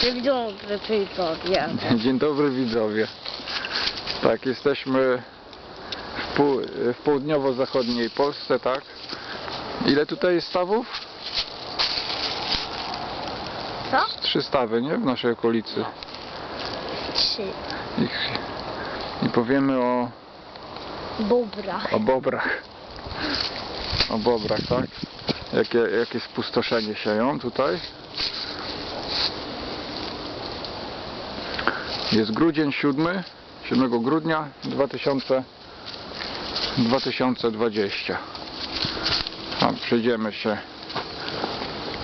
Dzień dobry, widzowie. Dzień dobry widzowie. Tak, jesteśmy w, pół, w południowo-zachodniej Polsce, tak? Ile tutaj jest stawów? Co? Trzy stawy, nie? W naszej okolicy. Trzy. I, i powiemy o, Bobra. o bobrach. O bobrach, tak? Jakie, jakie spustoszenie sieją tutaj. Jest grudzień 7, 7 grudnia 2000, 2020. A przejdziemy się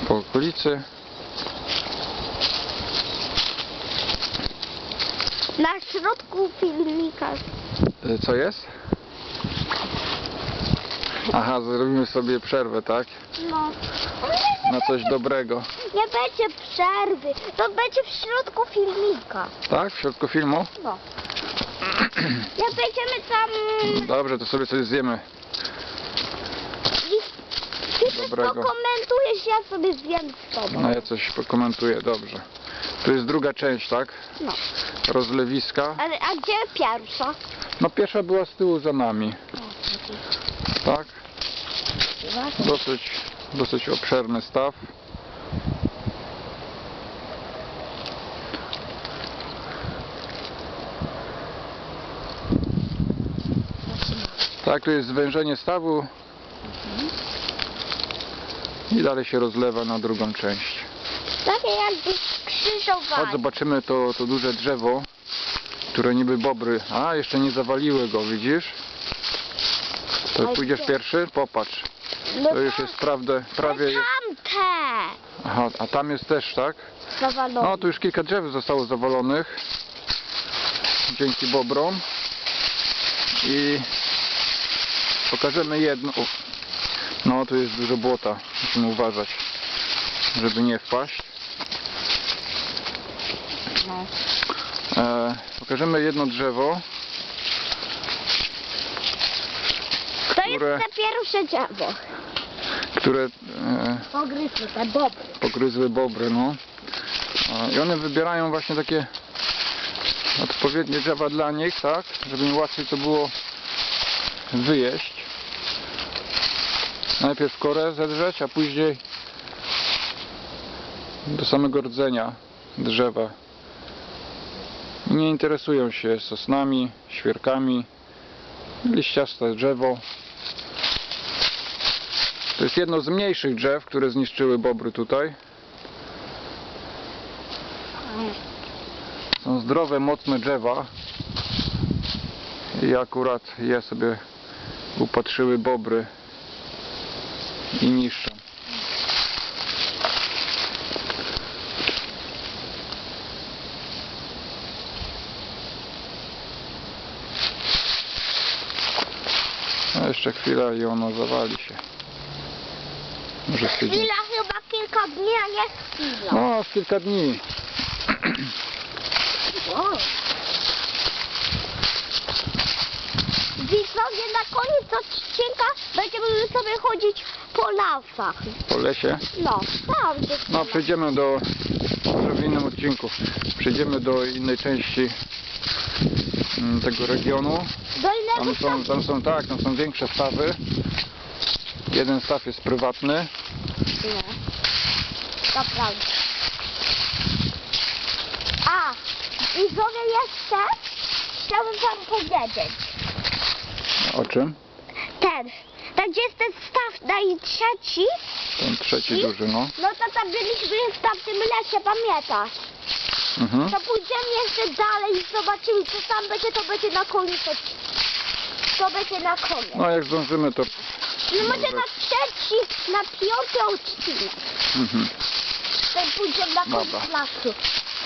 po okolicy. Na środku filmika. E, Co jest? Aha, zrobimy sobie przerwę, tak? No. Na coś dobrego. Nie będzie przerwy. To będzie w środku filmika. Tak? W środku filmu? No. Jak będziemy tam... Dobrze, to sobie coś zjemy. Ty coś Dobrego. pokomentujesz, ja sobie zjem z tobą. No ja coś pokomentuję, dobrze. Tu jest druga część, tak? No. Rozlewiska. Ale, a gdzie pierwsza? No pierwsza była z tyłu za nami, tak? Dosyć, dosyć obszerny staw. Tak, tu jest zwężenie stawu i dalej się rozlewa na drugą część. Takie jakby Chodź zobaczymy to, to duże drzewo, które niby bobry. A, jeszcze nie zawaliły go, widzisz? To pójdziesz pierwszy? Popatrz. No To już jest prawdę, prawie jest. Tamte! Aha, a tam jest też, tak? Zawalone. No, tu już kilka drzew zostało zawalonych. Dzięki bobrom. I pokażemy jedno. O. No, tu jest dużo błota. Musimy uważać, żeby nie wpaść. No. E, pokażemy jedno drzewo, To które- jest te pierwsze drzewo. które e, Pogryzły te bobry. pogryzły bobry, no. I one wybierają właśnie takie odpowiednie drzewa dla nich, tak? Żeby im łatwiej to było wyjeść. Najpierw korę zedrzeć, a później do samego rdzenia drzewa. I Nie interesują się sosnami, świerkami, liściaste drzewo. To jest jedno z mniejszych drzew, które zniszczyły bobry tutaj. Są zdrowe, mocne drzewa. I akurat je sobie upatrzyły bobry i niszczą. A jeszcze chwila i ono zawali się. Może z tydzień. Chwila chyba kilka dni, a nie chwila. No, w kilka dni. Wow. Widzowie, na koniec odcinka będziemy sobie chodzić po lasach. Po lesie. No, tam gdzie No, przejdziemy do, może w innym odcinku, przejdziemy do innej części mm, tego regionu. Do innego Tam są, tam są, tak, tam są większe stawy. Jeden staw jest prywatny. Nie. Naprawdę. A, widzowie jeszcze chciałbym wam powiedzieć. O czym? Ten, tam gdzie jest ten staw najtrzeci, Ten trzeci duży, no. no to tam byliśmy w tamtym lesie, pamiętasz? Mhm. To pójdziemy jeszcze dalej i zobaczymy, co tam będzie, to będzie na koniec. To będzie na koniec. No, jak zdążymy, to... No może na trzeci, na piąty odcinek. Mhm. To pójdziemy na koniec Dobra. lasu.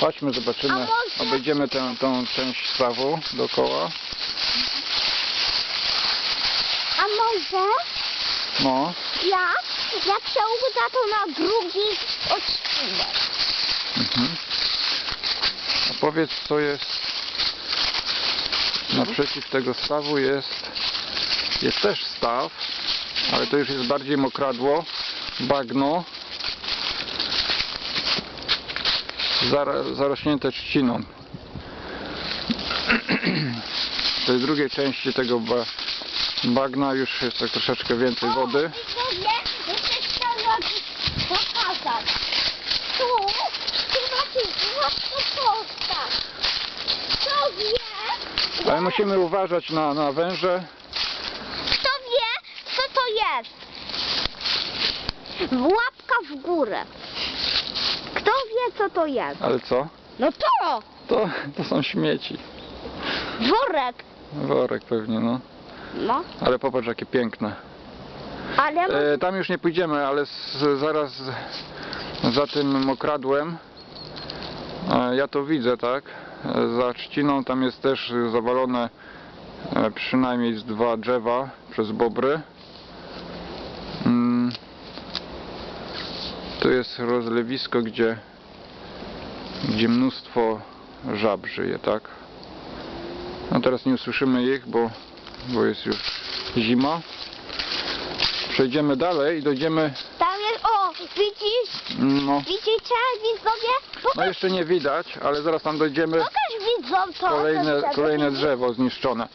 Chodźmy, A zobaczymy. może- Obejdziemy tę, tą część stawu dookoła. A może No. ja, ja przełożę to na drugi odcinek. Mhm. A powiedz, co jest naprzeciw tego stawu jest jest też staw, ale to już jest bardziej mokradło, bagno zarośnięte trzciną. W tej drugiej części tego ba, bagna już jest tak troszeczkę więcej wody. Ale musimy uważać na, na węże. kto wie, co to jest? Łapka w górę. Kto wie, co to jest? Ale co? No to! To, to są śmieci. Worek. Worek pewnie, no. No, Ale popatrz jakie piękne. ale... E, tam już nie pójdziemy, ale zaraz za tym mokradłem e, ja to widzę, tak? E, za trzciną tam jest też zawalone e, przynajmniej z dwa drzewa przez bobry. Tu jest rozlewisko, gdzie, gdzie mnóstwo żab żyje, tak? No teraz nie usłyszymy ich, bo, bo jest już zima. Przejdziemy dalej i dojdziemy, Tam jest, o, widzisz? no, Widzicie, widzowie? no Pokaż, jeszcze nie widać, ale zaraz tam dojdziemy pokaż widzom to. kolejne, to kolejne drzewo zniszczone.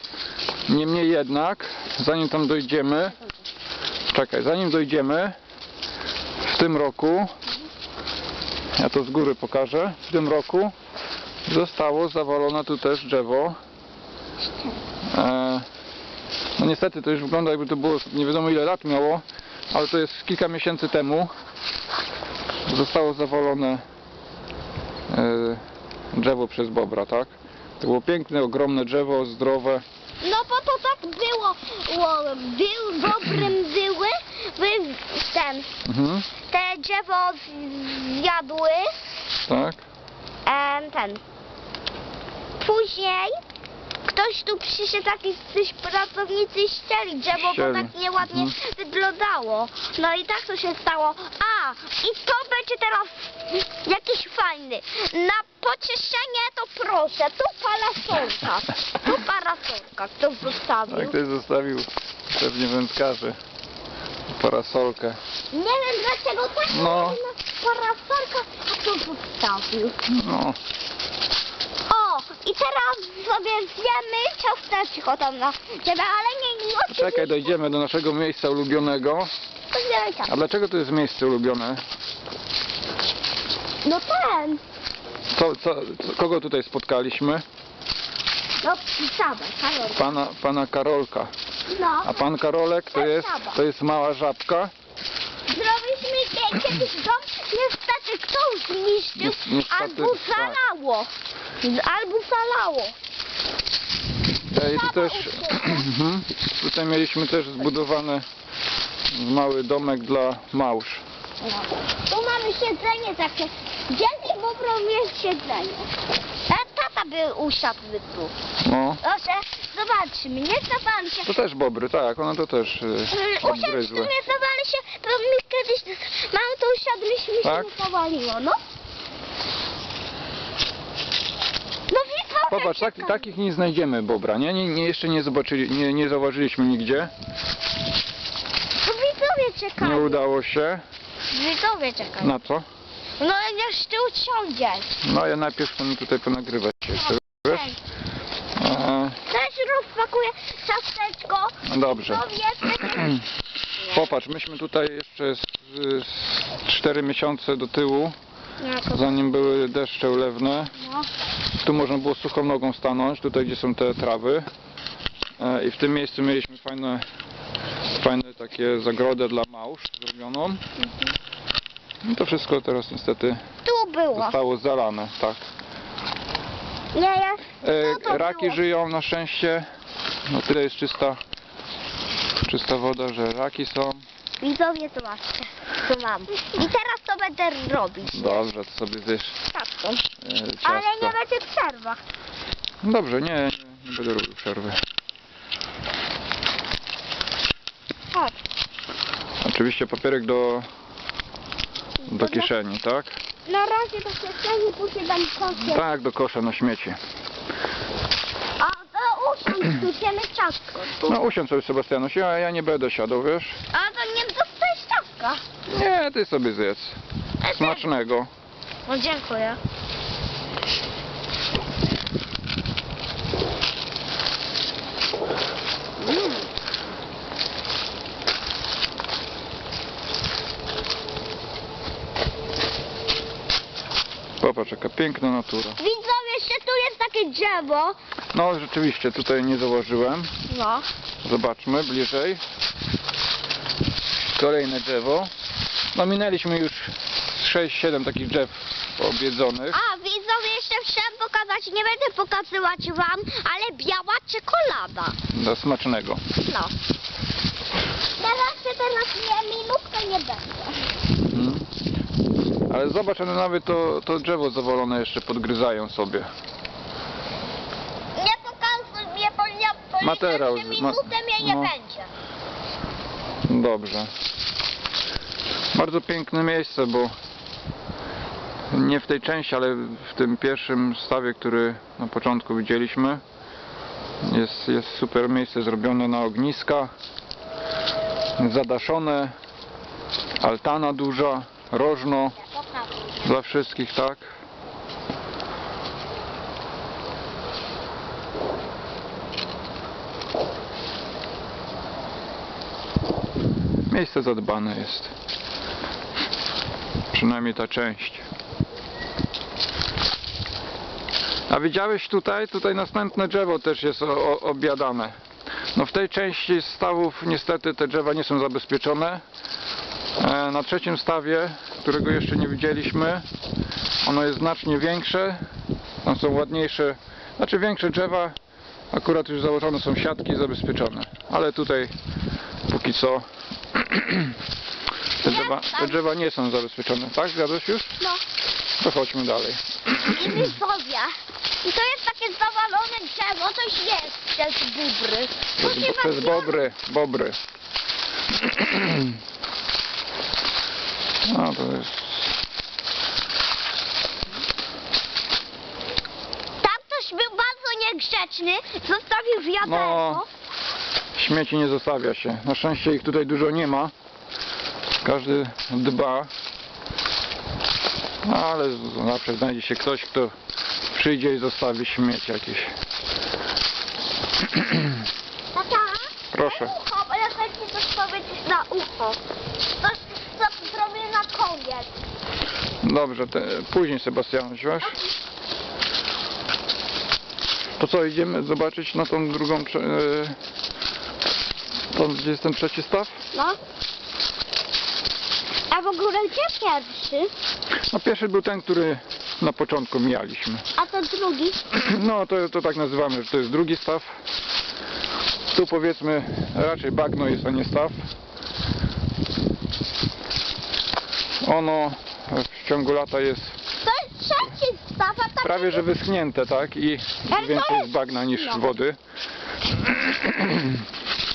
Niemniej jednak, zanim tam dojdziemy, czekaj, zanim dojdziemy, w tym roku, ja to z góry pokażę, w tym roku zostało zawalone tu też drzewo. E, no niestety to już wygląda jakby to było nie wiadomo ile lat miało, ale to jest kilka miesięcy temu. Zostało zawalone e, drzewo przez bobra, tak? To było piękne, ogromne drzewo, zdrowe. No bo to tak było. Był dobrym były, by ten, Mhm, te drzewo zjadły, tak. em, ten. Później ktoś tu przyszedł, jakiś pracownicy i ścieli drzewo, Ścieli. bo tak nieładnie Mhm. wyglądało. No i tak to się stało. A, i to będzie teraz jakiś fajny. Na pocieszenie to proszę, tu parasolka. Tu parasolka, kto zostawił. Tak ktoś zostawił pewnie wędkarzy parasolkę. Nie wiem dlaczego tak No. parasolka, a kto zostawił. No, O, i teraz sobie zjemy ciasteczko tam na ciebie, ale nie, nie oczywiście. czekaj, dojdziemy do naszego miejsca ulubionego. Zjemy ciasteczko. A dlaczego to jest miejsce ulubione? No ten, Co, co, co, kogo tutaj spotkaliśmy? no pisamy, Karol. Pana, pana Karolka. No, A pan Karolek to jest, to jest mała żabka. zrobiliśmy kie- kiedyś dom, niestety kto zniszczył, Ni- niestety, albo tak. zalało. Albo zalało. E, I tu też, Mhm. tutaj mieliśmy też zbudowany mały domek dla małż. No. Tu mamy siedzenie takie. Bobrom jest siedzenie. Tata by usiadł tu. No, Proszę, zobaczmy, nie zdawali się. to też bobry, tak, one to też e, Usiadł, odgryzły. nie się, bo my kiedyś mamy to usiadliśmy Tak? się nie zawaliło, no. No widzowie Popatrz, tak, takich nie znajdziemy bobra, nie? nie, nie jeszcze nie zobaczyli, nie, nie zauważyliśmy nigdzie. No widzowie Nie czekają. udało się. Widzowie czekają. Na co? No jeszcze usiądziesz. No ja najpierw chcę tutaj ponagrywać jeszcze, wiesz? Też rozpakuję ciasteczko. no dobrze. To jest Popatrz, myśmy tutaj jeszcze z, z 4 miesiące do tyłu, zanim były deszcze ulewne. No. Tu można było suchą nogą stanąć, tutaj gdzie są te trawy. E, I w tym miejscu mieliśmy fajne, fajne takie zagrodę dla małż zrobioną. I to wszystko teraz niestety Tu było. zostało zalane, tak. Nie, ja... E, Co raki było? żyją na szczęście. No tyle jest czysta, czysta woda, że raki są. Widzowie to masz. Tu mam. I teraz to będę robić. Dobrze, to sobie zjesz Ciastko. e, Ale nie ciasto. będzie przerwa. Dobrze, nie, nie, nie będę robił przerwy. Chodź. Oczywiście papierek do, do kieszeni, tak? Na razie się stanie, później dam kąskę. Tak, do kosza na śmieci. A to usiądź, tu zjemy ciastko. No usiądź sobie Sebastianuś, ja, ja nie będę siadał, wiesz? A to nie dostajesz ciastka. Nie, ty sobie zjedz. Smacznego. No dziękuję. Popatrz, jaka piękna natura. Widzowie, jeszcze tu jest takie drzewo. No rzeczywiście, tutaj nie założyłem. No. Zobaczmy bliżej. Kolejne drzewo. No minęliśmy już 6-7 takich drzew objedzonych. A, widzowie, jeszcze chciałam pokazać, nie będę pokazywać wam, ale biała czekolada. Do smacznego. No. Teraz się teraz nie minutkę nie będzie. Ale zobacz, one nawet to, to drzewo zawalone jeszcze podgryzają sobie. Nie pokazuj mnie, bo ja policzę, Materiał że z- minutę ma- mnie nie no. będzie. Dobrze. Bardzo piękne miejsce, bo nie w tej części, ale w tym pierwszym stawie, który na początku widzieliśmy, jest, jest super miejsce zrobione na ogniska, zadaszone, altana duża, rożno dla wszystkich, tak? Miejsce zadbane jest. Przynajmniej ta część. A widziałeś tutaj? Tutaj następne drzewo też jest o, o, objadane. No w tej części stawów niestety te drzewa nie są zabezpieczone. E, na trzecim stawie, którego jeszcze nie widzieliśmy, ono jest znacznie większe. Tam są ładniejsze, znaczy większe drzewa. Akurat już założone są siatki zabezpieczone. Ale tutaj póki co te drzewa, te drzewa nie są zabezpieczone. Tak? Zgadłeś już? No. To chodźmy dalej. I widzowie. I to jest takie zawalone drzewo, coś jest przez bubry. Musi przez was- bobry, bobry. No to jest... Tam ktoś był bardzo niegrzeczny, zostawił wiaderko. No. Śmieci nie zostawia się. Na szczęście ich tutaj dużo nie ma. Każdy dba. Ale zawsze znajdzie się ktoś, kto przyjdzie i zostawi śmieć jakieś. Tata, Proszę. ucho, bo ja chcę coś powiedzieć na ucho. Coś, co zrobię na koniec. Dobrze, te, później Sebastian, weź. To co, idziemy zobaczyć na tą drugą... cze- e, Tam, gdzie jest ten trzeci staw? No. A w ogóle gdzie pierwszy? No pierwszy był ten, który na początku mijaliśmy. A to drugi? No to, to tak nazywamy, że to jest drugi staw. Tu powiedzmy raczej bagno jest, a nie staw. Ono w ciągu lata jest prawie że wyschnięte, tak? I więcej jest bagna niż wody.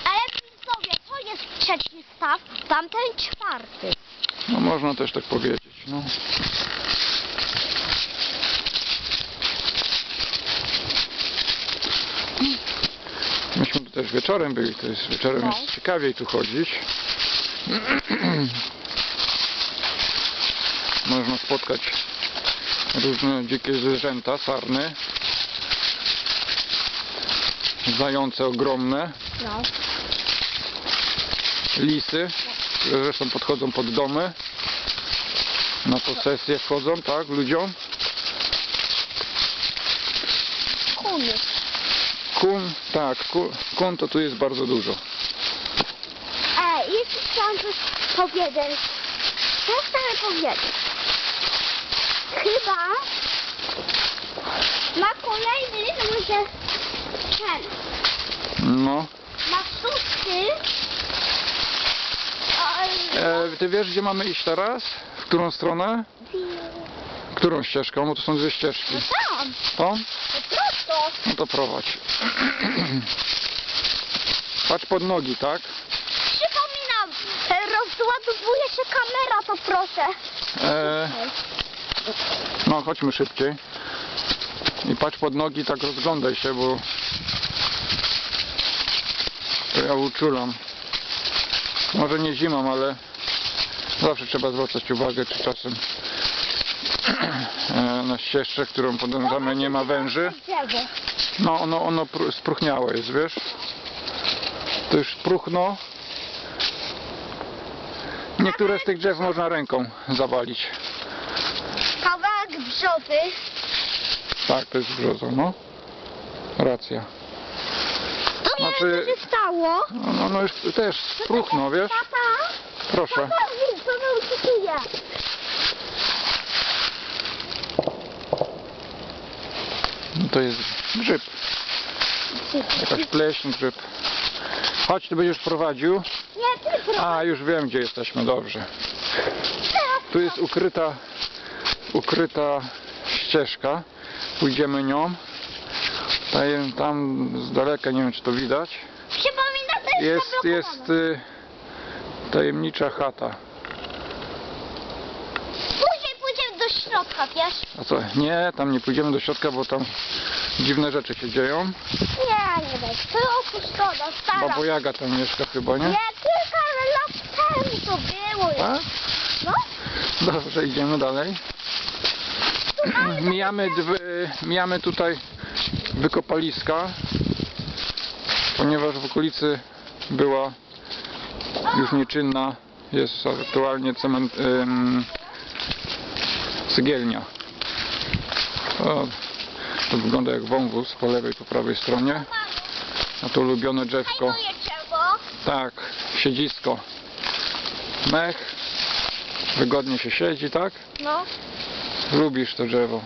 Ale widzowie, to jest trzeci staw, tamten czwarty. No można też tak powiedzieć. No. Myśmy tu też wieczorem byli, to jest wieczorem No. jest ciekawiej tu chodzić. Można spotkać różne dzikie zwierzęta, sarny, zające ogromne, No. lisy, które zresztą podchodzą pod domy, na posesję wchodzą, tak, ludziom. Kuny. Kun, tak, ku- kun to tu jest bardzo dużo. Ej, jeszcze chciałam coś powiedzieć. Co chcę powiedzieć? Chyba ma kolejny, może ten, No. ma szósty. E, ty wiesz, gdzie mamy iść teraz? W którą stronę? Którą ścieżką? No to są dwie ścieżki. No tam, Tą? to prosto. No to prowadź. Patrz pod nogi, tak? Przypominam, e, rozładowuje się kamera, to proszę. E, no, chodźmy szybciej. I patrz pod nogi, tak rozglądaj się, bo to ja uczulam. Może nie zimą, ale zawsze trzeba zwracać uwagę, czy czasem e, na, ścieżce, którą podążamy, nie ma węży. No ono, ono pr- spruchniałe jest, wiesz? To już próchno. Niektóre z tych drzew można ręką zawalić. Kawałek brzozy. Tak, to jest brzoza, no. Racja. To Znaczy- się stało. No, no, no już też spruchno, wiesz? Tata, Proszę. tata, widz, cytuje. No to jest grzyb. Jakaś pleśń, grzyb. Chodź, ty będziesz prowadził. Nie, ty prowadź. A, już wiem, gdzie jesteśmy, dobrze. Tu jest ukryta, ukryta ścieżka. Pójdziemy nią. Tam, tam z daleka, nie wiem czy to widać. Przypomina, to jest Jest, jest y, tajemnicza chata. Później pójdziemy do środka, wiesz? A co? Nie, tam nie pójdziemy do środka, bo tam dziwne rzeczy się dzieją. Nie, nie będzie. To opuszczona, stara. Babo Jaga tam mieszka chyba, nie? Nie, kilka lat temu to było. Tak? No, Dobrze, idziemy dalej. Mijamy, mijamy tutaj wykopaliska, ponieważ w okolicy była już nieczynna, jest aktualnie cement, ym, cegielnia. O, to wygląda jak wąwóz po lewej, po prawej stronie. A to ulubione drzewko. Tak, siedzisko. Mech. Wygodnie się siedzi, tak? No. Lubisz to drzewo.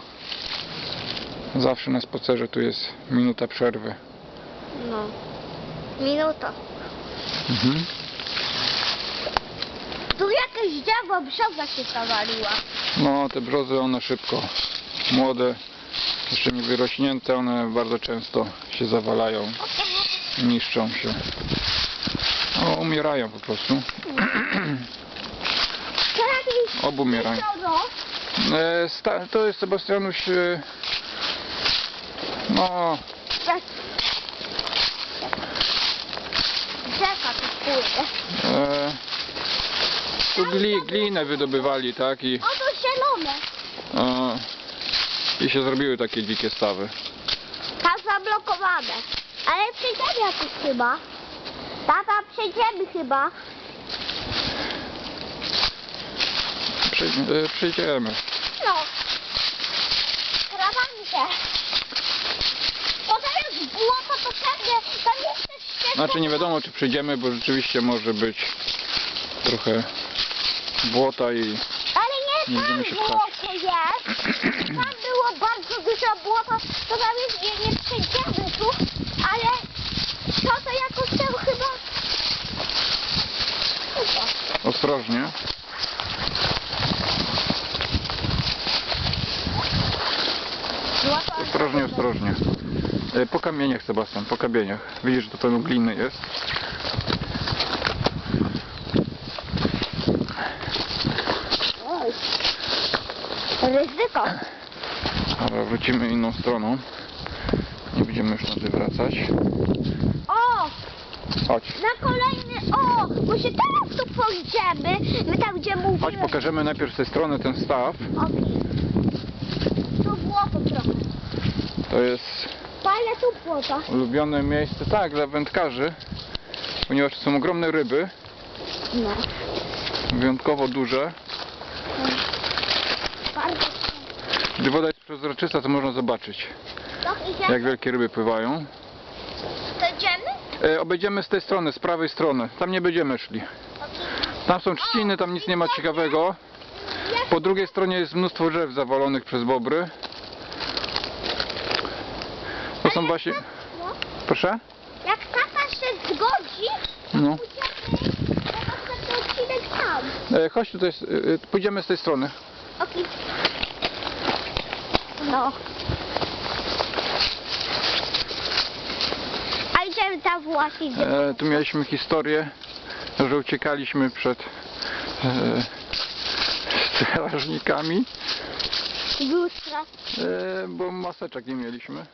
Zawsze na spacerze tu jest minuta przerwy. No. Minuta. Mhm. Tu jakieś drzewo brzoza się zawaliła. No, te brzozy one szybko. Młode, jeszcze nie wyrośnięte, one bardzo często się zawalają, niszczą się. No, umierają po prostu. Obumierają. E, to jest Sebastianuś. E, no, Rzeka tu płynie. e, tu gli, glinę wydobywali, tak? I, O, to zielone. e, I się zrobiły takie dzikie stawy. Tam zablokowane. Ale przejdziemy jakoś chyba. Tata, przejdziemy chyba. Przej, e, przejdziemy. Się. Bo tam jest błoto, to pewnie tam jest też ścieżka. Znaczy nie wiadomo czy przejdziemy, bo rzeczywiście może być trochę błota i Ale nie, Nie tam będziemy się pchać. błoto jest. Tam było bardzo dużo błota, to tam jest, nie, nie przejdziemy tu, ale to to jakoś tam chyba... Chyba. ostrożnie. Ostrożnie, ostrożnie. E, po kamieniach Sebastian, po kamieniach. Widzisz, że to pełno gliny jest. Oj. Ryzyko. Dobra, wrócimy inną stroną. Nie będziemy już na wracać. O! Chodź. Na kolejny... O! Może teraz tu pójdziemy. My tam gdzie mówiłem... Chodź, pokażemy najpierw z tej strony ten staw. Okej. Tu błoto trochę. To jest tu ulubione miejsce, tak, dla wędkarzy. Ponieważ są ogromne ryby, No. wyjątkowo duże. Bardzo. Gdy woda jest przezroczysta, to można zobaczyć, idziemy? jak wielkie ryby pływają. To idziemy? E, obejdziemy z tej strony, z prawej strony. Tam nie będziemy szli. Tam są trzciny, tam nic nie ma ciekawego. Po drugiej stronie jest mnóstwo drzew zawalonych przez bobry. Są właśnie... No. Proszę? Jak tata się zgodzi, No. pójdziemy na następny odcinek tam. E, chodź tutaj, e, e, pójdziemy z tej strony. Okej. No. A idziemy tam właśnie. E, tu mieliśmy historię, że uciekaliśmy przed e, strażnikami, Lustra. e, bo maseczek nie mieliśmy.